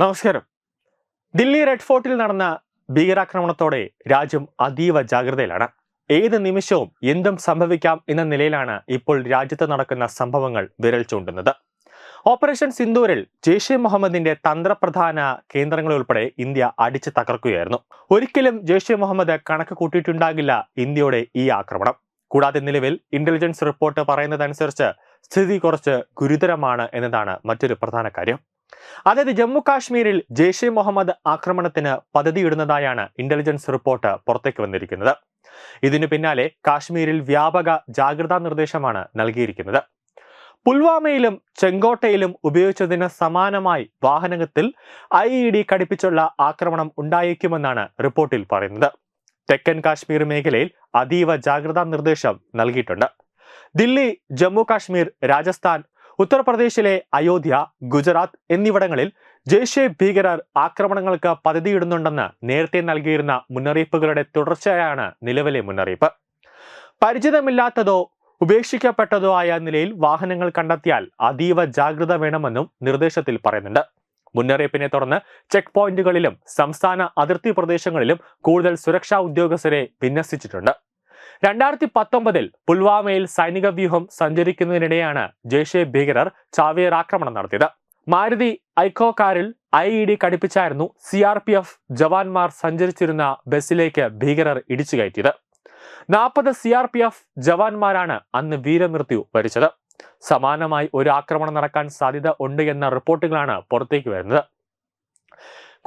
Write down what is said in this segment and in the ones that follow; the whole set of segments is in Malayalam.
നമസ്കാരം. ദില്ലി റെഡ് ഫോർട്ടിൽ നടന്ന ഭീകരാക്രമണത്തോടെ രാജ്യം അതീവ ജാഗ്രതയിലാണ്. ഏത് നിമിഷവും എന്തും സംഭവിക്കാം എന്ന നിലയിലാണ് ഇപ്പോൾ രാജ്യത്ത് നടക്കുന്ന സംഭവങ്ങൾ വിരൽ ചൂണ്ടുന്നത്. ഓപ്പറേഷൻ സിന്ദൂരിൽ ജെയ്ഷെ മുഹമ്മദിന്റെ തന്ത്രപ്രധാന കേന്ദ്രങ്ങളെ ഉൾപ്പെടെ ഇന്ത്യ അടിച്ചു തകർക്കുകയായിരുന്നു. ഒരിക്കലും ജെയ്ഷെ മുഹമ്മദ് കണക്ക് കൂട്ടിയിട്ടുണ്ടാകില്ല ഇന്ത്യയുടെ ഈ ആക്രമണം. കൂടാതെ നിലവിൽ ഇന്റലിജൻസ് റിപ്പോർട്ട് പറയുന്നതനുസരിച്ച് സ്ഥിതി കുറച്ച് ഗുരുതരമാണ് എന്നതാണ് മറ്റൊരു പ്രധാന കാര്യം. അതായത് ജമ്മു കാശ്മീരിൽ ജെയ്ഷെ മുഹമ്മദ് ആക്രമണത്തിന് പദ്ധതിയിടുന്നതായാണ് ഇന്റലിജൻസ് റിപ്പോർട്ട് പുറത്തേക്ക് വന്നിരിക്കുന്നത്. ഇതിനു പിന്നാലെ കാശ്മീരിൽ വ്യാപക ജാഗ്രതാ നിർദ്ദേശമാണ് നൽകിയിരിക്കുന്നത്. പുൽവാമയിലും ചെങ്കോട്ടയിലും ഉപയോഗിച്ചതിന് സമാനമായി വാഹനത്തിൽ ഐ ഇ ഡി ഘടിപ്പിച്ചുള്ള ആക്രമണം ഉണ്ടായേക്കുമെന്നാണ് റിപ്പോർട്ടിൽ പറയുന്നത്. തെക്കൻ കാശ്മീർ മേഖലയിൽ അതീവ ജാഗ്രതാ നിർദ്ദേശം നൽകിയിട്ടുണ്ട്. ദില്ലി ജമ്മു കാശ്മീർ രാജസ്ഥാൻ ഉത്തർപ്രദേശിലെ അയോധ്യ ഗുജറാത്ത് എന്നിവിടങ്ങളിൽ ജെയ്ഷെ ഭീകരർ ആക്രമണങ്ങൾക്ക് പദ്ധതിയിടുന്നുണ്ടെന്ന് നേരത്തെ നൽകിയിരുന്ന മുന്നറിയിപ്പുകളുടെ തുടർച്ചയാണ് നിലവിലെ മുന്നറിയിപ്പ്. പരിചിതമില്ലാത്തതോ ഉപേക്ഷിക്കപ്പെട്ടതോ ആയ നിലയിൽ വാഹനങ്ങൾ കണ്ടെത്തിയാൽ അതീവ ജാഗ്രത വേണമെന്നും നിർദ്ദേശത്തിൽ പറയുന്നുണ്ട്. മുന്നറിയിപ്പിനെ തുടർന്ന് ചെക്ക് പോയിന്റുകളിലും സംസ്ഥാന അതിർത്തി പ്രദേശങ്ങളിലും കൂടുതൽ സുരക്ഷാ ഉദ്യോഗസ്ഥരെ വിന്യസിച്ചിട്ടുണ്ട്. രണ്ടായിരത്തി പത്തൊമ്പതിൽ പുൽവാമയിൽ സൈനിക വ്യൂഹം സഞ്ചരിക്കുന്നതിനിടെയാണ് ജെയ്ഷെ ഭീകരർ ചാവേർ ആക്രമണം നടത്തിയത്. മാരുതി ഐക്കോ കാറിൽ ഐ ഇ ഡി ഘടിപ്പിച്ചായിരുന്നു സി ആർ പി എഫ് ജവാന്മാർ സഞ്ചരിച്ചിരുന്ന ബസ്സിലേക്ക് ഭീകരർ ഇടിച്ചു കയറ്റിയത്. നാൽപ്പത് സി ആർ പി എഫ് ജവാന്മാരാണ് അന്ന് വീരമൃത്യു വരിച്ചത്. സമാനമായി ഒരു ആക്രമണം നടക്കാൻ സാധ്യത ഉണ്ട് എന്ന റിപ്പോർട്ടുകളാണ് പുറത്തേക്ക് വരുന്നത്.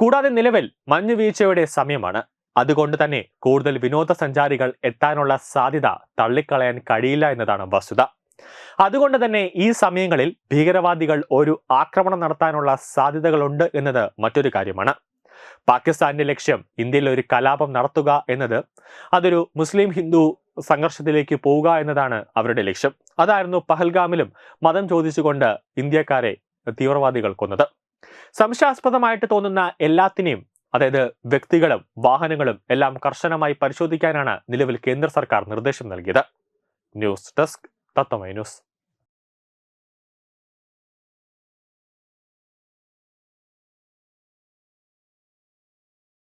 കൂടാതെ നിലവിൽ മഞ്ഞുവീഴ്ചയുടെ സമയമാണ്. അതുകൊണ്ട് തന്നെ കൂടുതൽ വിനോദസഞ്ചാരികൾ എത്താനുള്ള സാധ്യത തള്ളിക്കളയാൻ കഴിയില്ല എന്നതാണ് വസ്തുത. അതുകൊണ്ട് തന്നെ ഈ സമയങ്ങളിൽ ഭീകരവാദികൾ ഒരു ആക്രമണം നടത്താനുള്ള സാധ്യതകളുണ്ട് എന്നത് മറ്റൊരു കാര്യമാണ്. പാകിസ്ഥാന്റെ ലക്ഷ്യം ഇന്ത്യയിൽ ഒരു കലാപം നടത്തുക എന്നത് അതൊരു മുസ്ലിം ഹിന്ദു സംഘർഷത്തിലേക്ക് പോവുക എന്നതാണ് അവരുടെ ലക്ഷ്യം. അതായിരുന്നു പഹൽഗാമിലും മതം ചോദിച്ചുകൊണ്ട് ഇന്ത്യക്കാരെ തീവ്രവാദികൾ കൊന്നത്. സംശയാസ്പദമായിട്ട് തോന്നുന്ന എല്ലാത്തിനെയും അതായത് വ്യക്തികളും വാഹനങ്ങളും എല്ലാം കർശനമായി പരിശോധിക്കാനാണ് നിലവിൽ കേന്ദ്ര സർക്കാർ നിർദ്ദേശം നൽകിയത്. News desk Tatwamayi news.